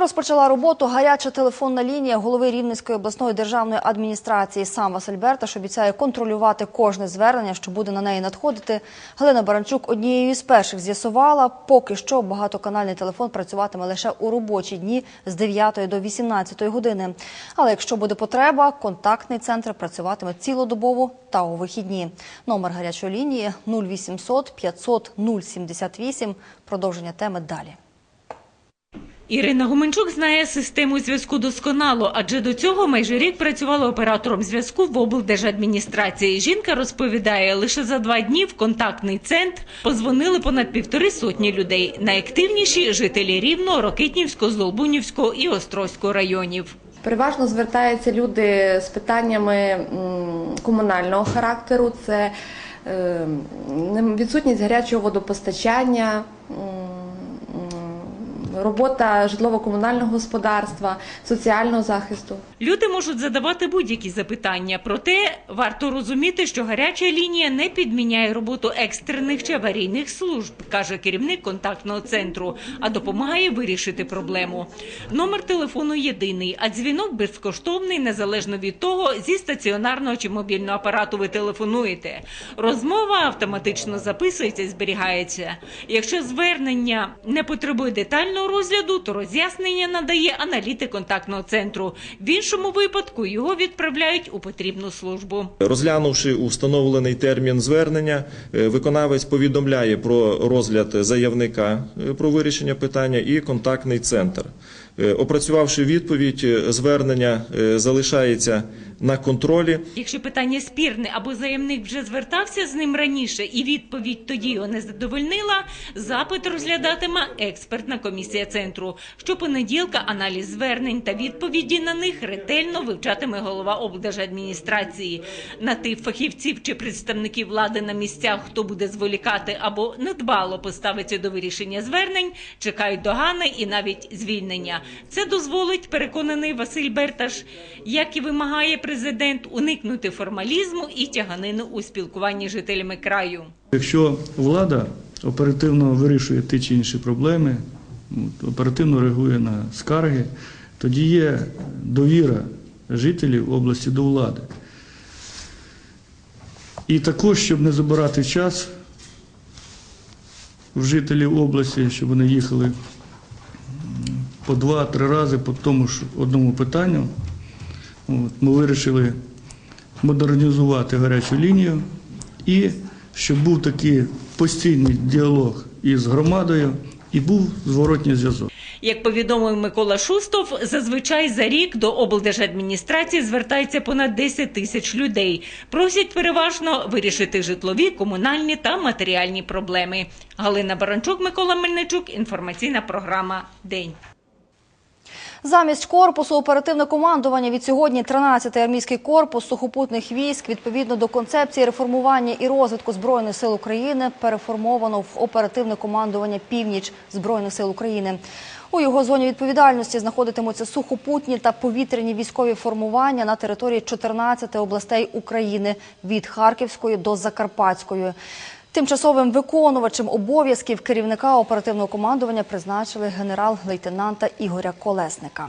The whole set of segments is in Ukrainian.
Розпочала роботу гаряча телефонна лінія голови Рівненської обласної державної адміністрації. Сам Василь Берташ обіцяє контролювати кожне звернення, що буде на неї надходити. Галина Баранчук однією з перших з'ясувала, поки що багатоканальний телефон працюватиме лише у робочі дні з 9 до 18 години. Але якщо буде потреба, контактний центр працюватиме цілодобово та у вихідні. Номер гарячої лінії 0800 500 078. Продовження теми далі. Ірина Гуменчук знає систему зв'язку досконало, адже до цього майже рік працювала оператором зв'язку в облдержадміністрації. Жінка розповідає, лише за два дні в контактний центр позвонили понад півтори сотні людей. Найактивніші – жителі Рівного, Рокитнівського, Золбунівського і Острозького районів. Переважно звертаються люди з питаннями комунального характеру, це е, відсутність гарячого водопостачання, робота житлово-комунального господарства, соціального захисту. Люди можуть задавати будь-які запитання, проте варто розуміти, що гаряча лінія не підміняє роботу екстрених чи аварійних служб, каже керівник контактного центру, а допомагає вирішити проблему. Номер телефону єдиний, а дзвінок безкоштовний, незалежно від того, зі стаціонарного чи мобільного апарату ви телефонуєте. Розмова автоматично записується і зберігається. Якщо звернення не потребує детального розгляду, то роз'яснення надає аналітик контактного центру. В іншому випадку його відправляють у потрібну службу. Розглянувши у встановлений термін звернення, е, виконавець повідомляє про розгляд заявника е, про вирішення питання і контактний центр. Е, Опрацювавши відповідь, звернення залишається на контролі. Якщо питання спірне або заявник вже звертався з ним раніше і відповідь тоді його не задовольнила, запит розглядатиме експертна комісія центру. Щопонеділка аналіз звернень та відповіді на них ретельно вивчатиме голова облдержадміністрації. На тих фахівців чи представників влади на місцях, хто буде зволікати або недбало поставиться до вирішення звернень, чекають догани і навіть звільнення. Це дозволить, переконаний Василь Берташ, як і вимагає президент, уникнути формалізму і тяганину у спілкуванні з жителями краю. Якщо влада оперативно вирішує ті чи інші проблеми, оперативно реагує на скарги, тоді є довіра жителів області до влади. І також, щоб не забирати час в жителів області, щоб вони їхали по два-три рази по тому ж одному питанню, ми вирішили модернізувати гарячу лінію і щоб був такий постійний діалог із громадою і був зворотній зв'язок. Як повідомив Микола Шустов, зазвичай за рік до облдержадміністрації звертається понад 10 тисяч людей. Просять переважно вирішити житлові, комунальні та матеріальні проблеми. Галина Баранчук, Микола Мельничук. Інформаційна програма День. Замість корпусу оперативне командування від сьогодні 13-й армійський корпус сухопутних військ відповідно до концепції реформування і розвитку збройних сил України переформовано в оперативне командування Північ збройних сил України. У його зоні відповідальності знаходитимуться сухопутні та повітряні військові формування на території 14 областей України від Харківської до Закарпатської. Тимчасовим виконувачем обов'язків керівника оперативного командування призначили генерал-лейтенанта Ігоря Колесника.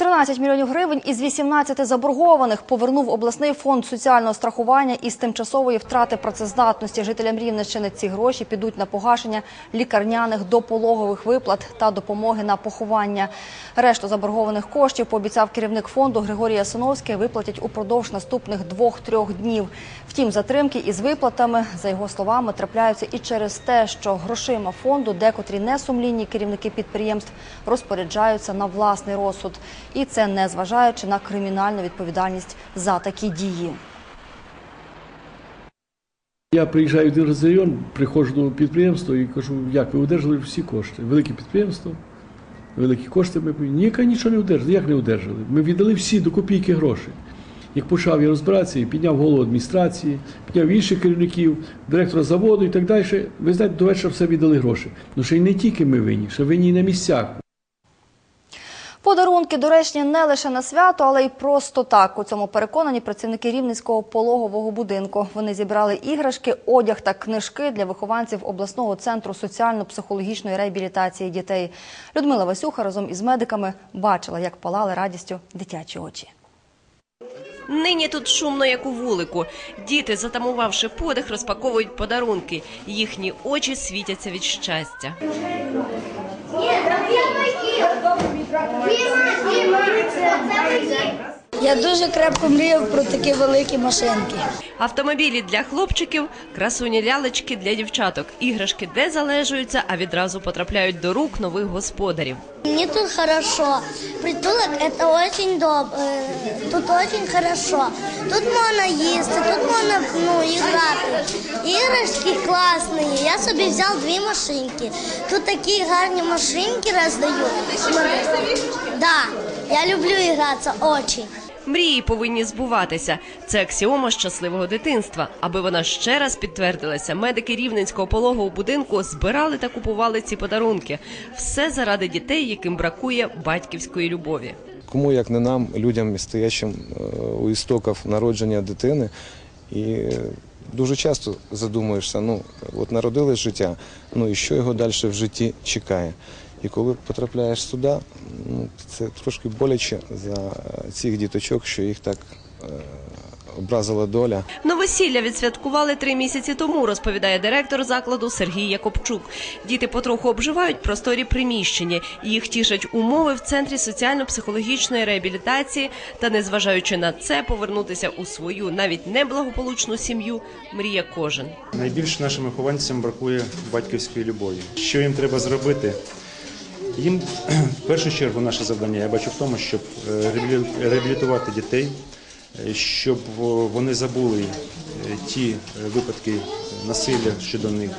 «13 мільйонів гривень із 18 заборгованих повернув обласний фонд соціального страхування із тимчасової втрати працездатності. Жителям Рівненщини ці гроші підуть на погашення лікарняних допологових виплат та допомоги на поховання. Решту заборгованих коштів пообіцяв керівник фонду Григорій Ясиновський виплатять упродовж наступних двох-трьох днів. Втім, затримки із виплатами, за його словами, трапляються і через те, що грошима фонду декотрі несумлінні керівники підприємств розпоряджаються на власний розсуд. І це не зважаючи на кримінальну відповідальність за такі дії. Я приїжджаю в один район, приходжу до підприємства і кажу, як ви одержали всі кошти. Велике підприємство, великі кошти ми. Ніяка нічого не одержали. Як не одержали? Ми віддали всі до копійки гроші. Як почав я розбиратися, підняв голову адміністрації, підняв інших керівників, директора заводу і так далі. Ви знаєте, до вечора все віддали гроші. Ну ще й не тільки ми винні, ще винні і на місцях. Подарунки доречні не лише на свято, але й просто так. У цьому переконані працівники Рівненського пологового будинку. Вони зібрали іграшки, одяг та книжки для вихованців обласного центру соціально-психологічної реабілітації дітей. Людмила Васюха разом із медиками бачила, як палали радістю дитячі очі. Нині тут шумно, як у вулику. Діти, затамувавши подих, розпаковують подарунки. Їхні очі світяться від щастя. Here, Mom. Here, Mom. Here, Mom. Here, Я дуже крепко мріяв про такі великі машинки. Автомобілі для хлопчиків, красуні лялечки для дівчаток, іграшки, де залежуються, а відразу потрапляють до рук нових господарів. Мне тут хорошо. Притулок это очень добре. Тут очень хорошо. Тут можна їсти, тут можна ну, іграти. Іграшки класні. Я собі взяв дві машинки. Тут такі гарні машинки роздають. Да, я люблю гратися очень. Мрії повинні збуватися. Це аксіома щасливого дитинства. Аби вона ще раз підтвердилася, медики рівненського пологового будинку збирали та купували ці подарунки. Все заради дітей, яким бракує батьківської любові. Кому як не нам, людям, стоячим е, у істоків народження дитини. І дуже часто задумуєшся, ну от народилось життя, ну і що його далі в житті чекає. І коли потрапляєш сюди, ну це трошки боляче за цих діточок, що їх так е, образила доля. Новосілля відсвяткували три місяці тому, розповідає директор закладу Сергій Якобчук. Діти потроху обживають просторі приміщення. Їх тішать умови в центрі соціально-психологічної реабілітації. Та, незважаючи на це, повернутися у свою навіть неблагополучну сім'ю мріє кожен. Найбільше нашим вихованцям бракує батьківської любові. Що їм треба зробити? Їм в першу чергу наше завдання я бачу в тому, щоб е, реабілітувати дітей, е, щоб вони забули е, ті випадки насилля щодо них,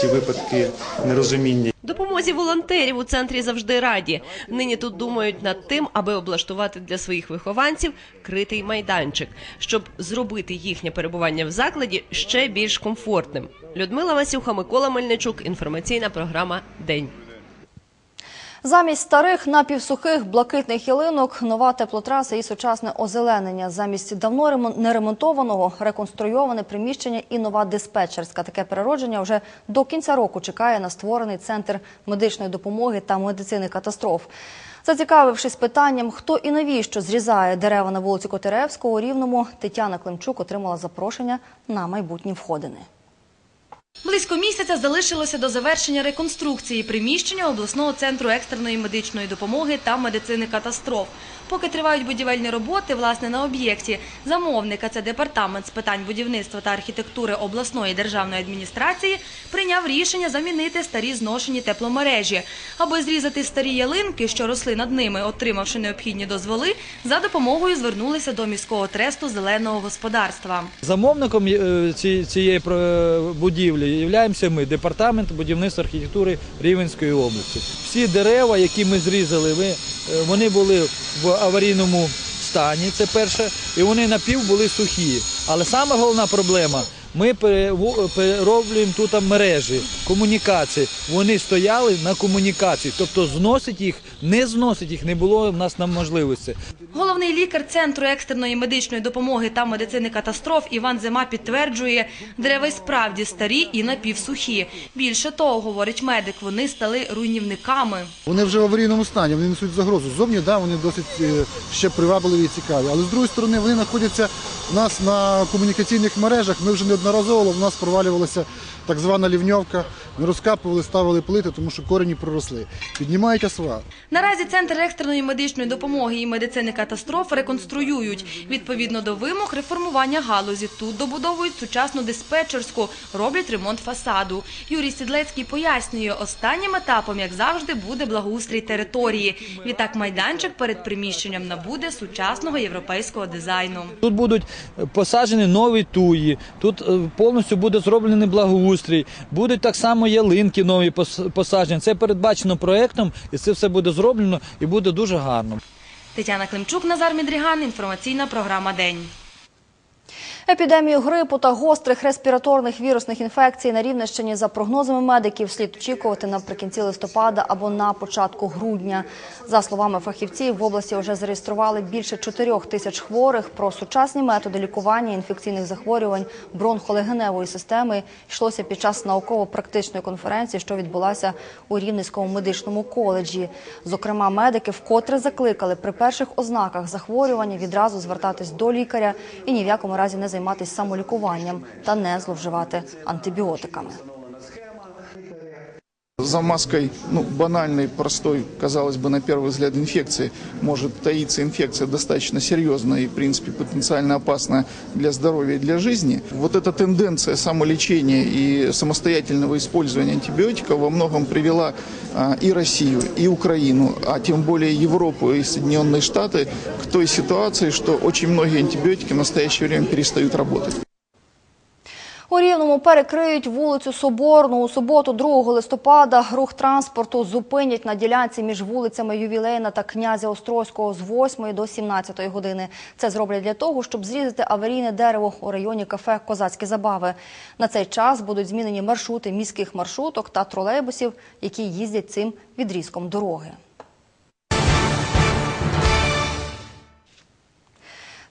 ті випадки нерозуміння. Допомозі волонтерів у центрі завжди раді. Нині тут думають над тим, аби облаштувати для своїх вихованців критий майданчик, щоб зробити їхнє перебування в закладі ще більш комфортним. Людмила Васюха, Микола Мельничук. Інформаційна програма День. Замість старих напівсухих блакитних ялинок нова теплотраса і сучасне озеленення. Замість давно ремон- неремонтованого реконструйоване приміщення і нова диспетчерська. Таке переродження вже до кінця року чекає на створений центр медичної допомоги та медицини катастроф. Зацікавившись питанням, хто і навіщо зрізає дерева на вулиці Котеревського у Рівному, Тетяна Климчук отримала запрошення на майбутні входини. Близько місяця залишилося до завершення реконструкції приміщення обласного центру екстреної медичної допомоги та медицини катастроф. Поки тривають будівельні роботи, власне, на об'єкті замовника, це департамент з питань будівництва та архітектури обласної державної адміністрації, прийняв рішення замінити старі зношені тепломережі. Аби зрізати старі ялинки, що росли над ними, отримавши необхідні дозволи, за допомогою звернулися до міського тресту зеленого господарства. Замовником е, цієї про- будівлі являємося ми, департамент будівництва архітектури Рівенської області. Всі дерева, які ми зрізали, е, вони були в аварійному стані. Це перше, і вони напів були сухі. Але саме головна проблема. Ми перероблюємо тут мережі, комунікації. Вони стояли на комунікації, тобто зносить їх, не зносить їх не було в нас на можливості. Головний лікар Центру екстреної медичної допомоги та медицини катастроф Іван Зима підтверджує, дерева й справді старі і напівсухі. Більше того, говорить медик, вони стали руйнівниками. Вони вже в аварійному стані, вони несуть загрозу. Зовні, да, вони досить е, ще привабливі і цікаві. Але з другої сторони, вони знаходяться у нас на комунікаційних мережах. Ми вже неодноразово в нас провалювалася так звана лівньовка. Ми розкапували, ставили плити, тому що корені проросли. Піднімають асфальт. Наразі Центр екстреної медичної допомоги і медицини катастроф реконструюють. Відповідно до вимог реформування галузі тут добудовують сучасну диспетчерську, роблять ремонт фасаду. Юрій Сідлецький пояснює, останнім етапом, як завжди, буде благоустрій території. Відтак майданчик перед приміщенням набуде сучасного європейського дизайну. Тут будуть посаджені нові туї, тут повністю буде зроблений благоустрій, будуть так само ялинки нові посаджені. Це передбачено проектом, і це все буде зроблено і буде дуже гарно. Тетяна Климчук, Назар Мідріган. Інформаційна програма День. Епідемію грипу та гострих респіраторних вірусних інфекцій на Рівненщині за прогнозами медиків слід очікувати наприкінці листопада або на початку грудня. За словами фахівців, в області вже зареєстрували більше 4 тисяч хворих. Про сучасні методи лікування інфекційних захворювань бронхолегеневої системи йшлося під час науково-практичної конференції, що відбулася у Рівненському медичному коледжі. Зокрема, медики вкотре закликали при перших ознаках захворювання відразу звертатись до лікаря і ні в якому разі не займатися самолікуванням та не зловживати антибіотиками. За маской ну, банальной, простой, казалось бы, на первый взгляд инфекции может таиться инфекция достаточно серьезная и, в принципе, потенциально опасная для здоровья и для жизни. Вот эта тенденция самолечения и самостоятельного использования антибиотиков во многом привела а, и Россию, и Украину, а тем более Европу и Соединенные Штаты к той ситуации, что очень многие антибиотики в настоящее время перестают работать. У Рівному перекриють вулицю Соборну. У суботу, 2 листопада, рух транспорту зупинять на ділянці між вулицями Ювілейна та князя Острозького з 8 до 17 години. Це зроблять для того, щоб зрізати аварійне дерево у районі кафе Козацькі забави. На цей час будуть змінені маршрути міських маршруток та тролейбусів, які їздять цим відрізком дороги.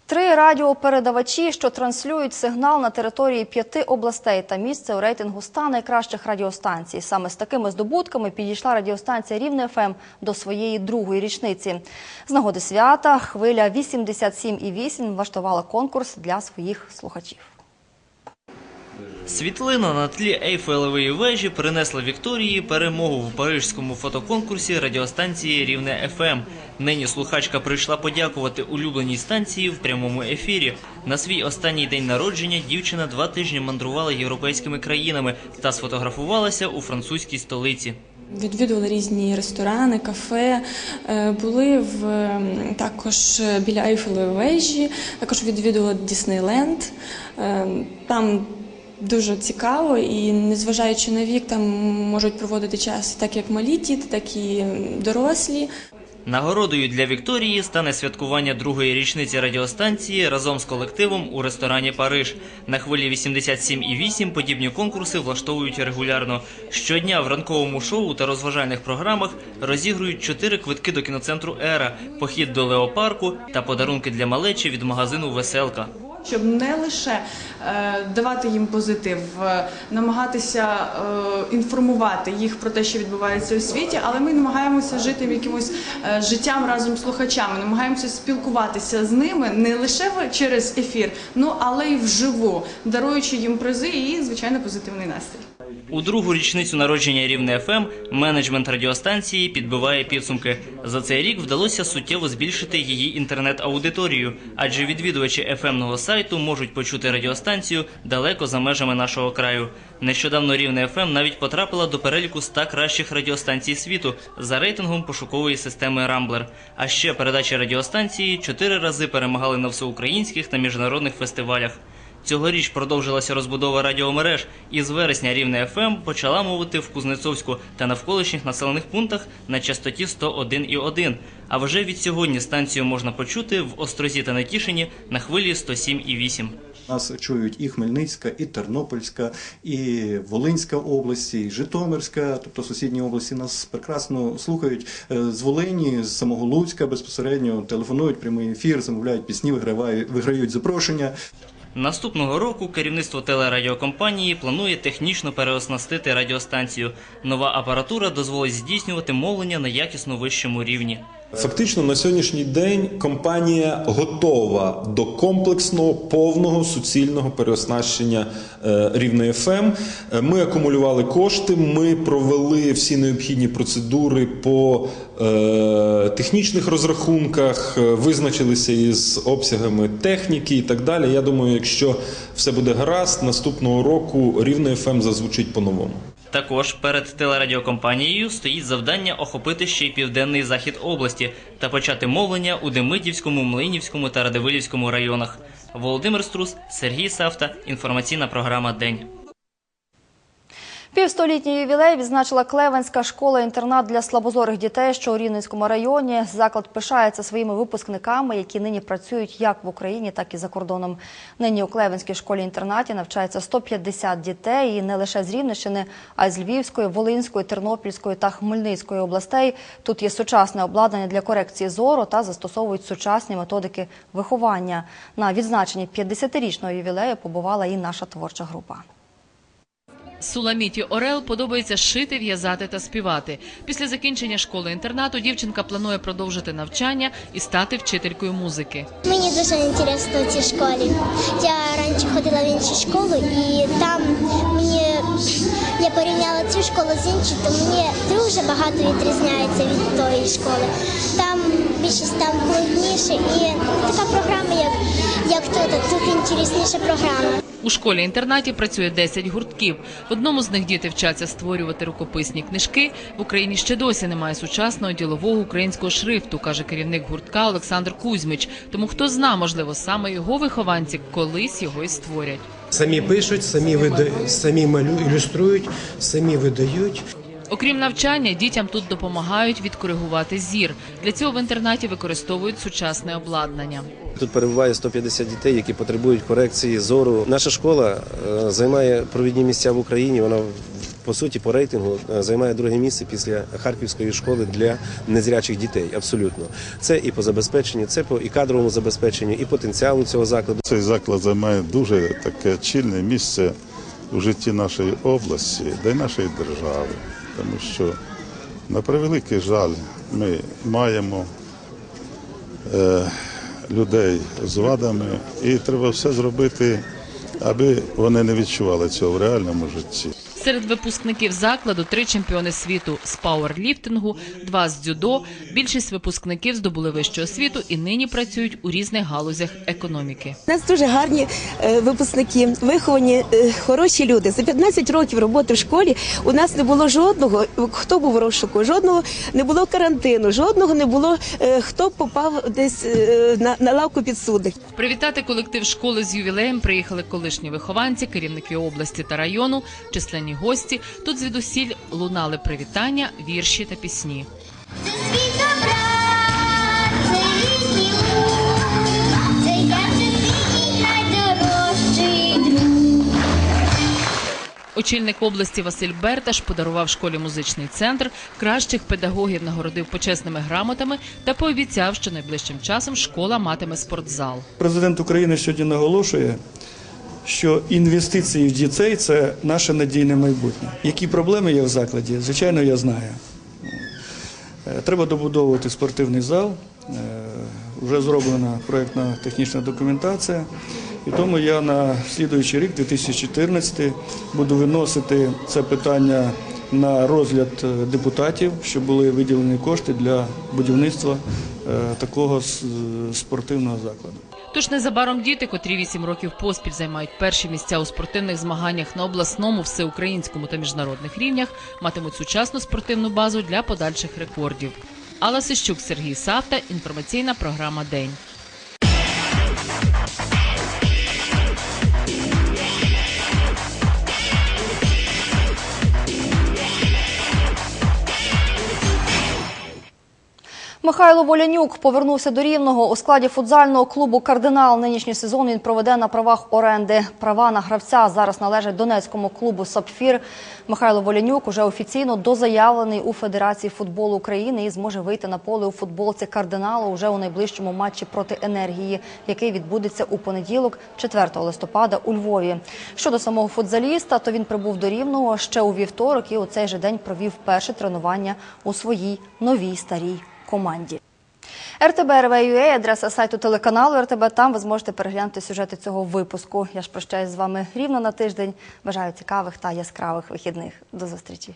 Три радіопередавачі, що транслюють сигнал на території п'яти областей та місце у рейтингу ста найкращих радіостанцій. Саме з такими здобутками підійшла радіостанція Рівне ФМ до своєї другої річниці. З нагоди свята хвиля 87,8 влаштувала конкурс для своїх слухачів. Світлина на тлі Ейфелевої вежі принесла Вікторії перемогу в парижському фотоконкурсі радіостанції Рівне ФМ. Нині слухачка прийшла подякувати улюбленій станції в прямому ефірі. На свій останній день народження дівчина два тижні мандрувала європейськими країнами та сфотографувалася у французькій столиці. Відвідували різні ресторани, кафе, е, були в ем, також біля Ейфелевої вежі, також відвідували Діснейленд. Е, Там дуже цікаво і незважаючи на вік, там можуть проводити час так як малі діти, так і дорослі. Нагородою для Вікторії стане святкування другої річниці радіостанції разом з колективом у ресторані Париж. На хвилі 87,8 подібні конкурси влаштовують регулярно. Щодня в ранковому шоу та розважальних програмах розігрують чотири квитки до кіноцентру Ера, похід до леопарку та подарунки для малечі від магазину Веселка. Щоб не лише е, давати їм позитив, е, намагатися е, інформувати їх про те, що відбувається у світі, але ми намагаємося жити якимось життям разом з слухачами, намагаємося спілкуватися з ними не лише через ефір, ну але й вживу, даруючи їм призи і звичайно позитивний настрій. У другу річницю народження Рівне ФМ менеджмент радіостанції підбиває підсумки. За цей рік вдалося суттєво збільшити її інтернет-аудиторію, адже відвідувачі ФМного сайту можуть почути радіостанцію далеко за межами нашого краю. Нещодавно Рівне ФМ навіть потрапила до переліку 100 кращих радіостанцій світу за рейтингом пошукової системи Рамблер. А ще передачі радіостанції чотири рази перемагали на всеукраїнських та міжнародних фестивалях. Цьогоріч продовжилася розбудова радіомереж, і з вересня Рівне ФМ почала мовити в Кузнецовську та навколишніх населених пунктах на частоті 101,1. А вже від сьогодні станцію можна почути в Острозі та Нетішині на хвилі 107,8. Нас чують і Хмельницька, і Тернопільська, і Волинська області, і Житомирська, тобто сусідні області нас прекрасно слухають Е, з Волині, з самого Луцька безпосередньо телефонують прямий ефір, замовляють пісні, вигравають, виграють запрошення. Наступного року керівництво телерадіокомпанії планує технічно переоснастити радіостанцію. Нова апаратура дозволить здійснювати мовлення на якісно вищому рівні. Фактично на сьогоднішній день компанія готова до комплексного повного суцільного переоснащення е, рівної ФМ. Е, Ми акумулювали кошти, ми провели всі необхідні процедури по е, технічних розрахунках, визначилися із обсягами техніки і так далі. Я думаю, якщо все буде гаразд, наступного року рівне ФМ зазвучить по-новому. Також перед телерадіокомпанією стоїть завдання охопити ще й південний захід області та почати мовлення у Демидівському, Млинівському та Радивилівському районах. Володимир Струс, Сергій Савта. Інформаційна програма День. Півстолітній ювілей відзначила Клевенська школа-інтернат для слабозорих дітей, що у Рівненському районі. Заклад пишається своїми випускниками, які нині працюють як в Україні, так і за кордоном. Нині у Клевенській школі-інтернаті навчається 150 дітей, і не лише з Рівненщини, а й з Львівської, Волинської, Тернопільської та Хмельницької областей. Тут є сучасне обладнання для корекції зору та застосовують сучасні методики виховання. На відзначенні 50-річного ювілею побувала і наша творча група. Суламіті Орел подобається шити, в'язати та співати. Після закінчення школи-інтернату дівчинка планує продовжити навчання і стати вчителькою музики. Мені дуже інтересно в цій школі. Я раніше ходила в іншу школу, і там мені я порівняла цю школу з іншою, то мені дуже багато відрізняється від тої школи. Там більшість там холодніше і така програма, як, як тут, тут інтересніша програма. У школі-інтернаті працює 10 гуртків. В одному з них діти вчаться створювати рукописні книжки. В Україні ще досі немає сучасного ділового українського шрифту, каже керівник гуртка Олександр Кузьмич. Тому хто зна, можливо, саме його вихованці колись його і створять. Самі пишуть, самі видають, самі малюють, ілюструють, самі видають. Окрім навчання, дітям тут допомагають відкоригувати зір. Для цього в інтернаті використовують сучасне обладнання. Тут перебуває 150 дітей, які потребують корекції зору. Наша школа е, займає провідні місця в Україні. Вона по суті по рейтингу е, займає друге місце після Харківської школи для незрячих дітей. Абсолютно, це і по забезпеченню, це по і кадровому забезпеченню, і потенціалу цього закладу. Цей заклад займає дуже таке чільне місце у житті нашої області, да й нашої держави. Тому що, на превеликий жаль, ми маємо е, людей з вадами, і треба все зробити, аби вони не відчували цього в реальному житті. Серед випускників закладу три чемпіони світу з пауерліфтингу, два з дзюдо. Більшість випускників здобули вищу освіту і нині працюють у різних галузях економіки. У нас дуже гарні е, випускники, виховані е, хороші люди. За 15 років роботи в школі у нас не було жодного, хто був в розшуку, жодного не було карантину, жодного не було, е, хто попав десь на, на лавку підсудних. Привітати колектив школи з ювілеєм приїхали колишні вихованці, керівники області та району, численні гості. Тут звідусіль лунали привітання, вірші та пісні. Очільник області Василь Берташ подарував школі музичний центр, кращих педагогів нагородив почесними грамотами та пообіцяв, що найближчим часом школа матиме спортзал. Президент України сьогодні наголошує, що інвестиції в дітей це наше надійне майбутнє. Які проблеми є в закладі? Звичайно, я знаю. Е, Треба добудовувати спортивний зал. Е, Вже зроблена проєктна технічна документація. І тому я на слідуючий рік, 2014, буду виносити це питання на розгляд е, депутатів, щоб були виділені кошти для будівництва такого спортивного закладу. Тож незабаром діти, котрі вісім років поспіль займають перші місця у спортивних змаганнях на обласному, всеукраїнському та міжнародних рівнях, матимуть сучасну спортивну базу для подальших рекордів. Алла Сищук, Сергій Савта, інформаційна програма День. Михайло Волянюк повернувся до Рівного у складі футзального клубу «Кардинал». Нинішній сезон він проведе на правах оренди. Права на гравця зараз належать Донецькому клубу «Сапфір». Михайло Волянюк уже офіційно дозаявлений у Федерації футболу України і зможе вийти на поле у футболці «Кардиналу» уже у найближчому матчі проти «Енергії», який відбудеться у понеділок, 4 листопада у Львові. Щодо самого футзаліста, то він прибув до Рівного ще у вівторок і у цей же день провів перше тренування у своїй новій старій команді. РТБ.РВ.ЮА адреса сайту телеканалу РТБ. Там ви зможете переглянути сюжети цього випуску. Я ж прощаюсь з вами рівно на тиждень. Бажаю цікавих та яскравих вихідних. До зустрічі.